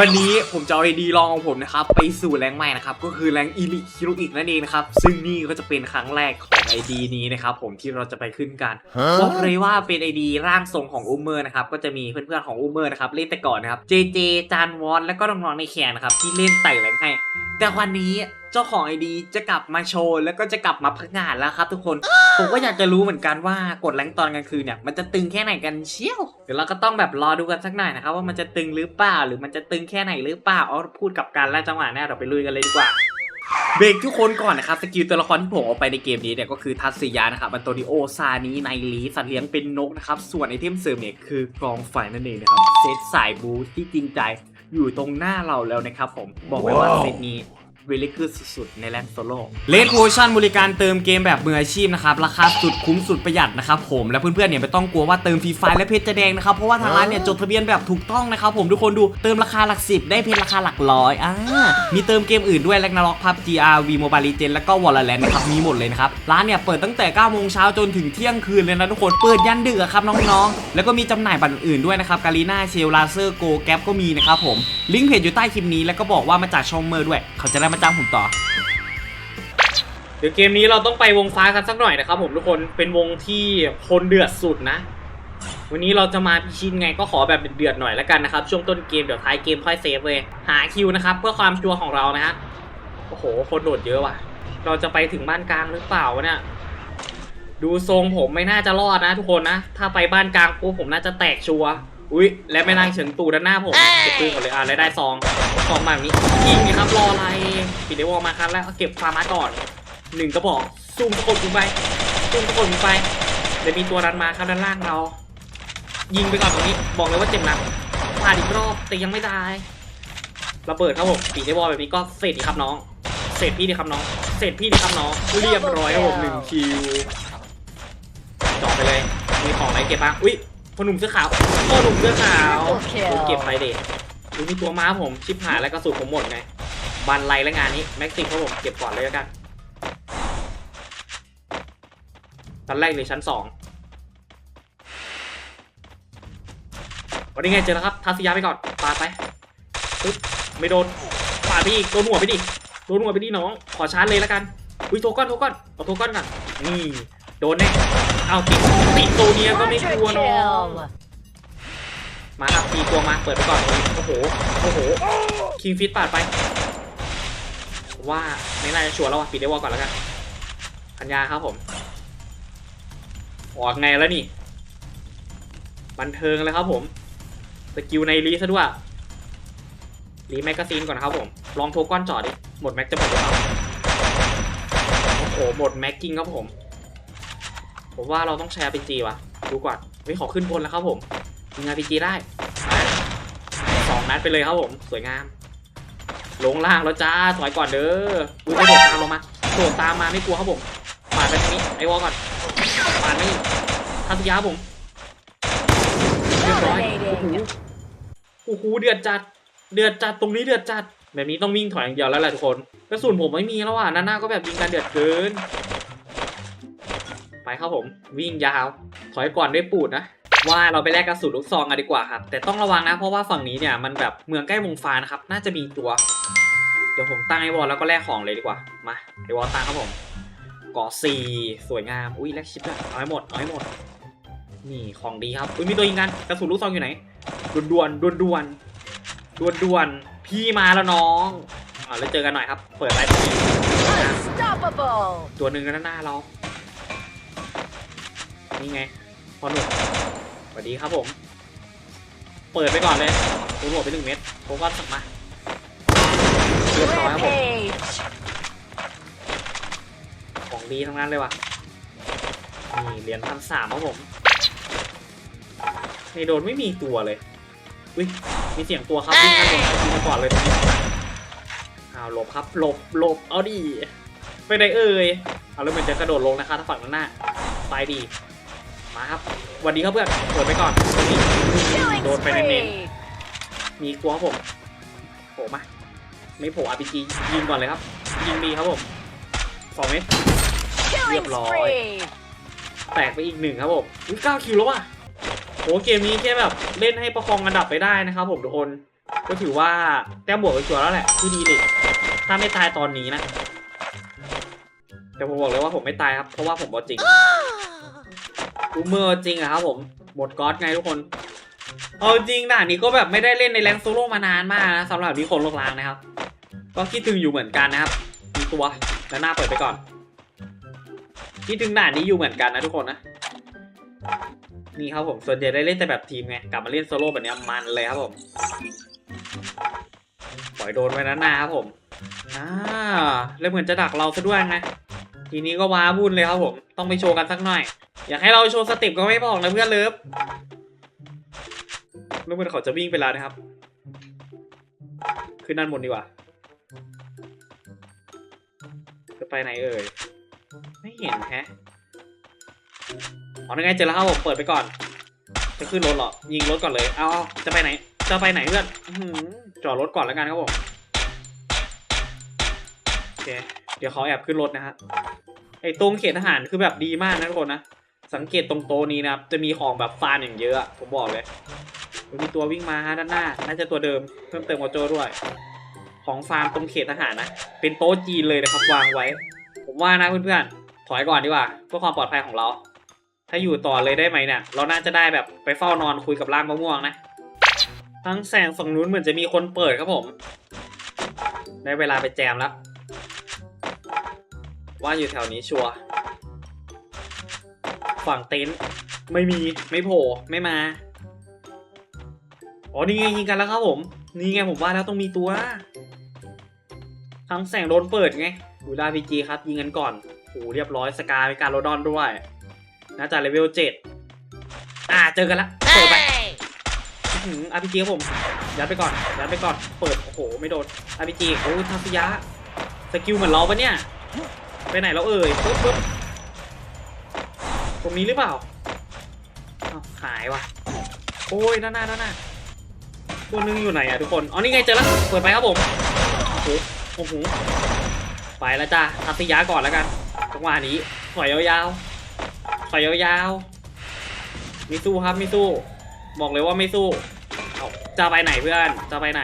วันนี้ผมจะเอาไอดีลองของผมนะครับไปสู่แรงใหม่นะครับก็คือแรงอีลิคิโรอีกนั่นเองนะครับซึ่งนี่ก็จะเป็นครั้งแรกของไอดีนี้นะครับผมที่เราจะไปขึ้นกันบอกเลยว่าเป็นไอดีร่างทรงของอูเมอร์นะครับก็จะมีเพื่อนๆของอูเมอร์นะครับเล่นแต่ก่อนนะครับเจเจจานวอนแล้วก็น้องๆในแคนนะครับที่เล่นไต่แรงให้แต่วันนี้เจ้าของไอดีจะกลับมาโชว์แล้วก็จะกลับมาพักงานแล้วครับทุกคน ผมก็อยากจะรู้เหมือนกันว่ากดแรงตอนกลางคืนเนี่ยมันจะตึงแค่ไหนกันเชี่ยว เดี๋ยวเราก็ต้องแบบรอดูกันสักหน่อยนะครับว่ามันจะตึงหรือเปล่าหรือมันจะตึงแค่ไหนหรือเปล่าเอาพูดกับการแล้วจังหวะหน้าเราไปลุยกันเลยดีกว่าเบรกทุกคนก่อนนะครับสกิลตัวละครที่ผมเอาไปในเกมนี้เนี่ยก็คือทัศยานะครับอันโตนิโอซานีไนลีสัตว์เลี้ยงเป็นนกนะครับส่วนไอเทมเสริมเนี่ยคือกองไฟนั่นเองนะครับเซตสายบูที่จริงใจ อยู่ตรงหน้าเราแล้วนะครับผมบอกไว้ว่าว้าวเซตนี้เวลิคือสุดๆ ในแลนโซโล่เลดโ o ชั่นบริการเติมเกมแบบมืออาชีพนะครับ ราคาสุดคุ้มสุดประหยัดนะครับผมและเพื่อนๆเนี่ยไม่ต้องกลัวว่าเติมฟรีไฟล์และเพชรจะแดงนะครับ เพราะว่าทางร้านเนี่ยจดทะเบียนแบบถูกต้องนะครับผมทุกคนดูเติมราคาหลักสิบได้เพชรราคาหลักร้อยอ่ามีเติมเกมอื่นด้วยแลกนาล็อกพับ GRV Mobile Legends แล้วก็ Valorant นะครับมีหมดเลยนะครับร้านเนี่ยเปิดตั้งแต่9โมงเช้าจนถึงเที่ยงคืนเลยนะทุกคนเปิดยันดึกอะครับน้องๆแล้วก็มีจำหน่ายบัตรอื่นด้วยนะครับกาลีนาเชลลาเซอร์โกแกปก็มีนะครับผมลิงก์เพจอยู่ใต้คลิปนี้แล้วก็บอกว่ามาจากช่องเมอร์ด้วย เขาจะได้มาจ้างผมต่อ เดี๋ยวเกมนี้เราต้องไปวงฟ้ากันสักหน่อยนะครับผมทุกคนเป็นวงที่คนเดือดสุดนะ วันนี้เราจะมาพิชิตไงก็ขอแบบเดือดๆหน่อยแล้วกันนะครับ ช่วงต้นเกมเดี๋ยวท้ายเกมค่อยเซฟเลยหาคิวนะครับเพื่อความชัวร์ของเรานะฮะโอ้โหคนโดดเยอะว่ะ เราจะไปถึงบ้านกลางหรือเปล่าวะเนี่ยดูทรงผมไม่น่าจะรอดนะ ทุกคนนะ ถ้าไปบ้านกลางปุ๊บผมน่าจะแตกชัวร์ อุ้ยและไม่นั่งเฉิงตูด้านหน้าผมเก็บปืนก่อนเลยอะแล้วได้ซองซองมาแบบนี้ยิงนี่ครับรออะไรปิดเดวอลมาครับแล้วเอาเก็บฟาร์มาก่อนหนึ่งกระบอกซูมตะกดลงไปซูมตะกดลงไปเดี๋ยวมีตัวรันมาครับด้านล่างเรา ยิงไปก่อนตรงนี้ บอกเลยว่าเจ็บหนักผ่านอีกรอบแต่ยังไม่ตายระเบิดครับผมปีได้บอลแบบนี้ก็เสร็จดีครับน้อง เสร็จพี่ดีครับน้อง เสร็จพี่ดีครับน้องเรียบร้อยครับผมหนึ่งคิวจอดไปเลยมีของอะไรเก็บบ้างอุ้ย พ่อหนุ่มเสื้อขาวพ่อหนุ่มเสื้อขาวผมเก็บไปเด็ดดูมีตัวม้าผมชิบหายแล้วกระสุนผมหมดไงบันไลและงานนี้แม็กซิมครับผมเก็บก่อนเลยแล้วกันชั้นแรกเลยชั้นสองวันนี้ไงเจอแล้วครับทัศยาไปก่อนปาไปปึ๊บไม่โดนปาดไปอีกโดนหัวไปดิโดนหัวไปดิน้อง ขอชาร์จเลยแล้วกันอุ้ยโทก้อนโทก้อนเอาโทก้อนก่อนนี่โดนแน่ เอาติดติดตัวเนี้ยก็ไม่กลัวน้องมาครับตีตัวมาเปิดไปก่อนโอ้โหโอ้โหคิงฟิตปาดไป ว่าไม่น่าจะชัวร์แล้วว่ะปิดได้วอลก่อนแล้วกันพัญญาครับผมออกไงแล้วนี่ บันเทิงเลยครับผมสกิลในรีซะด้วยรีแมกกาซีนก่อนนะครับผมลองโทก้อนจอดดิหมดแม็กจะหมดหรือเปล่าโอ้โหหมดแม็กกิ้งครับผม ผมว่าเราต้องแชร์เป็นจีว่ะ ดูก่อนเฮ้ยขอขึ้นบนแล้วครับผมยิงอาพีจีได้สองนัดไปเลยครับผม สวยงาม ลงล่างแล้วจ้าถอยก่อนเด้อดูกระโดดตามลงมาโดดตามมาไม่กลัวครับผมปาดไปทางนี้ไอ้วอก่อนปาดไม่ทัศยาผมเรียบร้อยโอ้โหโอ้โหเดือดจัด เดือดจัดตรงนี้เดือดจัด แบบนี้ต้องวิ่งถอยอย่างเดียวแล้วแหละทุกคนกระสุนผมไม่มีแล้วอะหน้าๆก็แบบยิงกันเดือดเกิน ไปครับผม วิ่งยาว ถอยก่อนด้วยปูดนะว่าเราไปแลกกระสุนลูกซองกันดีกว่าครับ แต่ต้องระวังนะ เพราะว่าฝั่งนี้เนี่ยมันแบบเมืองใกล้วงฟ้านะครับ น่าจะมีตัว เดี๋ยวผมตั้งไอวอลแล้วก็แลกของเลยดีกว่า มาไอวอลตั้งครับผมเกาะสี่สวยงาม อุ้ยแลกชิปอะเอาให้หมด เอาให้หมด นี่ของดีครับ อุ้ยมีตัวยิงกัน กระสุนลูกซองอยู่ไหนด่วนด่วนด่วนด่วนด่วนด่วนๆพี่มาแล้วน้องอ่าแล้วเจอกันหน่อยครับ เปิดไลฟ์ที Unstoppable! ตัวหนึ่งด้านหน้าเรา นี่ไงพอหนุ่มสวัสดีครับผม เปิดไปก่อนเลยตัวหัวไปหนึ่งเม็ดผมก็สักมาเรียบร้อยครับผม ของดีทั้งนั้นเลยว่ะ นี่เหรียญพันสามครับผม ในโดนไม่มีตัวเลย อุ้ย มีเสียงตัวครับวิ่งกันหมดยิงมาก่อนเลยตรงนี้อ้าวหลบครับหลบหลบเอาดิไปไหนเอ่ย เอาแล้วเหมือนจะกระโดดลงนะคะถ้าฝั่งด้นหน้าไปดี มาครับสวัสดีครับเพื่อนเปิดไปก่อนนี่ Killing โดนไปเน้น spree! ๆมีตัวครับผมโผล่มาไม่โผล่ RPG ยิงก่อนเลยครับ ยิงดีครับผมสองเมตร Killing Liệp lòi. spree! แตกไปอีกหนึ่งครับผมอุ้ยเก้าคิวแล้วว่ะโหเกมนี้แค่แบบเล่นให้ประคองอันดับไปได้นะครับผมทุกคนก็ถือว่าแต้มบวกไปชัวร์แล้วแหละที่ดีเลยถ้าไม่ตายตอนนี้นะแต่ผมบอกเลยว่าผมไม่ตายครับ เพราะว่าผมเอาจริง อูเมอร์จริงอะครับผมหมดก๊อตไงทุกคน เอาจริงด่านนี้ก็แบบไม่ได้เล่นในแรงโซโล่มานานมากนะสำหรับนิคนโลกลางนะครับ ก็คิดถึงอยู่เหมือนกันนะครับมีตัวแล้วหน้าเปิดไปก่อน คิดถึงด่านนี้อยู่เหมือนกันนะทุกคนนะนี่ครับผมส่วนใหญ่ได้เล่นแต่แบบทีมไงกลับมาเล่นโซโล่แบบนี้มันเลยครับผมปล่อยโดนไว้นะหน้าครับผมอ่าแล้วเหมือนจะดักเราซะด้วยนะ ทีนี้ก็ว้าวุ่นเลยครับผม ต้องไปโชว์กันสักหน่อย อยากให้เราโชว์สเต็ปก็ไม่บอกนะเพื่อนเลิฟแล้วเหมือนเขาจะวิ่งไปแล้วนะครับ ขึ้นด้านบนดีกว่า จะไปไหนเอ่ย ไม่เห็นแฮะ อ๋อยังไงเจอแล้วครับผมเปิดไปก่อน จะขึ้นรถเหรอ ยิงรถก่อนเลย เอาเอาจะไปไหน จะไปไหนเพื่อนจอดรถก่อนแล้วกันครับผม โอเค เดี๋ยวเขาแอบขึ้นรถนะฮะไอ้ตรงเขตทหารคือแบบดีมากนะทุกคนนะสังเกตตรงโตะนี้นะครับจะมีของแบบฟาร์มอย่างเยอะผมบอกเลยมีตัววิ่งมาฮะด้านหน้าน่าจะตัวเดิมเพิ่มเติมกับโจด้วย ของฟาร์มตรงเขตทหารนะเป็นโต๊ะจีนเลยนะครับวางไว้ ผมว่านะเพื่อนๆถอยก่อนดีกว่าเพื่อความปลอดภัยของเรา ถ้าอยู่ต่อเลยได้ไหมเนี่ยเราน่าจะได้แบบไปเฝ้านอนคุยกับร่างมะม่วงนะทั้งแสงฝั่งนู้นเหมือนจะมีคนเปิดครับผม ได้เวลาไปแจมแล้ว ว่าอยู่แถวนี้ชัวร์ฝั่งเต็นท์ไม่มีไม่โผล่ไม่มา อ๋อนี่ไงยิงกันแล้วครับผม นี่ไงผมว่าแล้วต้องมีตัวทั้งแสงโดนเปิดไงดูดาพีจีครับยิงกันก่อนโอ้เรียบร้อยสกายการโรดอนด้วย น่าจะเลเวลเจ็ดอ่าเจอกันละเปิดไป Hey! อาร์พีจีครับผม ยัดไปก่อน ยัดไปก่อน เปิด โอ้โห ไม่โดนอาร์พีจีโอ้ยทัศยะ สกิลเหมือนเราปะเนี่ย ไปไหนแล้วเอ่ยปึ๊บปึ๊บตรงนี้หรือเปล่าหายว่ะ โอ้ยด้านหน้าด้านหน้าตัวนึงอยู่ไหนอะทุกคน อ๋อนี่ไงเจอแล้ว เปิดไปครับผม โอ้โห โอ้โห ไปแล้วจ้าทัศยะก่อนแล้วกันจังหวะนี้ถอยยาวๆถอยยาวๆม่สู้ครับม่สู้ บอกเลยว่าไม่สู้ เอาจะไปไหนเพื่อน จะไปไหน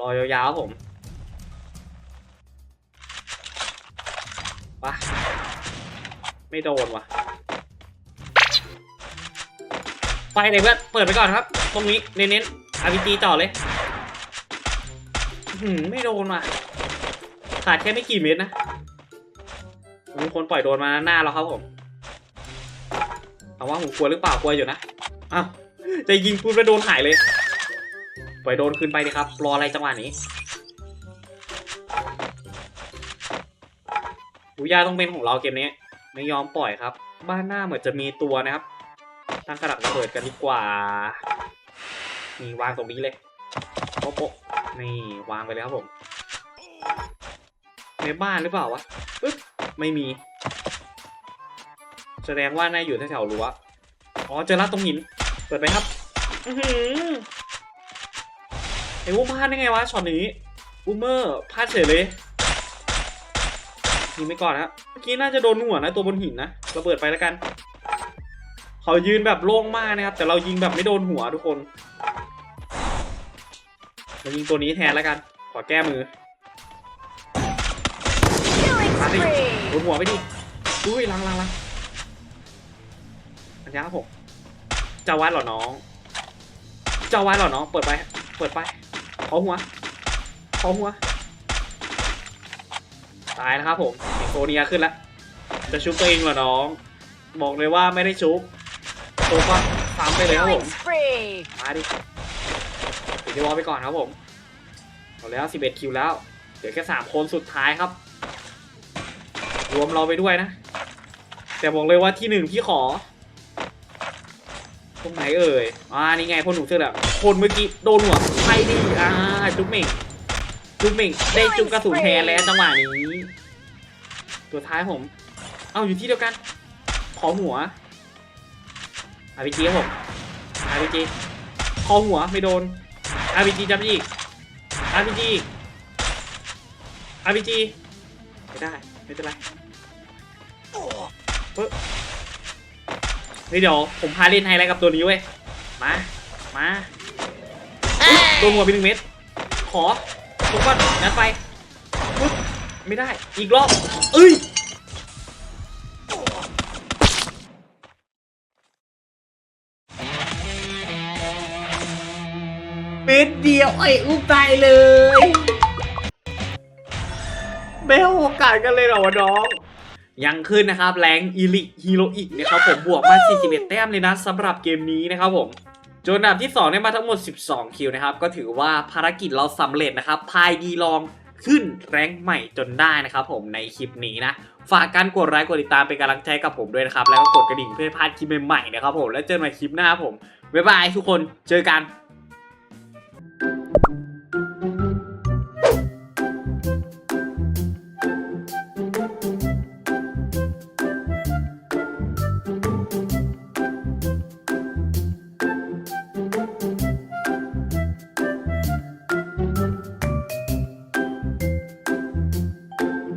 รอยาวๆผม ปะไม่โดนว่ะไปเลยเพื่อนเปิดไปก่อนครับ ตรงนี้เน้นๆ RPG ต่อเลยหืมไม่โดนว่ะขาดแค่ไม่กี่เมตรนะมีคนปล่อยโดนมาหน้าเราครับผมถามว่าผมกลัวหรือเปล่ากลัวอยู่นะอ้าวจะยิงปุ๊บแล้วโดนหายเลย ปล่อยโดนคืนไปดิครับ รออะไรจังหวะนี้ อุยาต้องเป็นของเราเกมนี้ ไม่ยอมปล่อยครับ บ้านหน้าเหมือนจะมีตัวนะครับ ตั้งกระดักระเบิดกันดีกว่านี่วางตรงนี้เลยโป๊ะโป๊ะนี่วางไปเลยครับผม ในบ้านหรือเปล่าวะปึ๊บไม่มี แสดงว่าน่าอยู่แถวๆรั้วอ๋อเจอแล้วตรงหิน เปิดไปครับอือหือไอ้วุ้มพลาดได้ไงวะช็อตนี้อูเมอร์พลาดเฉยเลย ยิงไปก่อนนะครับเมื่อกี้น่าจะโดนหัวนะตัวบนหินนะระเบิดไปแล้วกัน เขายืนแบบโล่งมากนะครับ แต่เรายิงแบบไม่โดนหัวทุกคนเรายิงตัวนี้แทนแล้วกัน ขอแก้มือ Killing Mati. spree! โดนหัวไปดิอุ้ยลังลังลังอันยาครับผมจะวัดเหรอน้องจะวัดเหรอน้อง เปิดไป เปิดไปขอหัวขอหัว ตายนะครับผมโซเนียขึ้นแล้วจะชุบตัวเองเหรอน้อง บอกเลยว่าไม่ได้ชุบตัวก็ซ้ำไปเลยครับผมมาดิเดี๋ยวอลไปก่อนครับผมเอาแล้ว 11 คิวแล้วเดี๋ยวแค่ 3 คนสุดท้ายครับ รวมเราไปด้วยนะ แต่บอกเลยว่าที่หนึ่งพี่ขอตรงไหนเอ่ยอ่านี่ไงพ่นหนูเสื้อแบบคนเมื่อกี้โดนหัวไปดิอ่าจุ๊บเม่ง จุ๊บเหม่งได้จุ๊บกระสุนแทนแล้วจังหวะนี้ ตัวท้ายผม เอาอยู่ที่เดียวกัน ขอหัวอาพีจีครับผมอาพีจีคอหัวไม่โดน RPG จำอีก RPG RPG ไม่ได้ไม่เป็นไรปึ๊บเฮ้ยเดี๋ยวผมพาเล่นไฮไลท์กับตัวนี้เว้ย มา มาโดนหัวไปหนึ่งเม็ด ขอ ทุกคนงัดไปปึ๊บไม่ได้ อีกรอบเอ้ยเม็ดเดียวไอ้อุ้มตายเลยไม่ให้โอกาสกันเลยเหรอวะน้อง ยังขึ้นนะครับ แรงอีลิฮีโรอีกนะครับผมบวกมา41แต้มเลยนะสำหรับเกมนี้นะครับผม จนอันดับที่2ได้มาทั้งหมด 12 คิวนะครับ ก็ถือว่าภารกิจเราสำเร็จนะครับ พายดีลองขึ้นแรงใหม่จนได้นะครับผมในคลิปนี้นะ ฝากการกดไลค์กดติดตามเป็นกำลังใจกับผมด้วยนะครับ แล้วก็กดกระดิ่งเพื่อพลาดคลิปใหม่ๆนะครับผมแล้วเจอกันใหม่คลิปหน้าครับผมบ๊ายบายทุกคนเจอกัน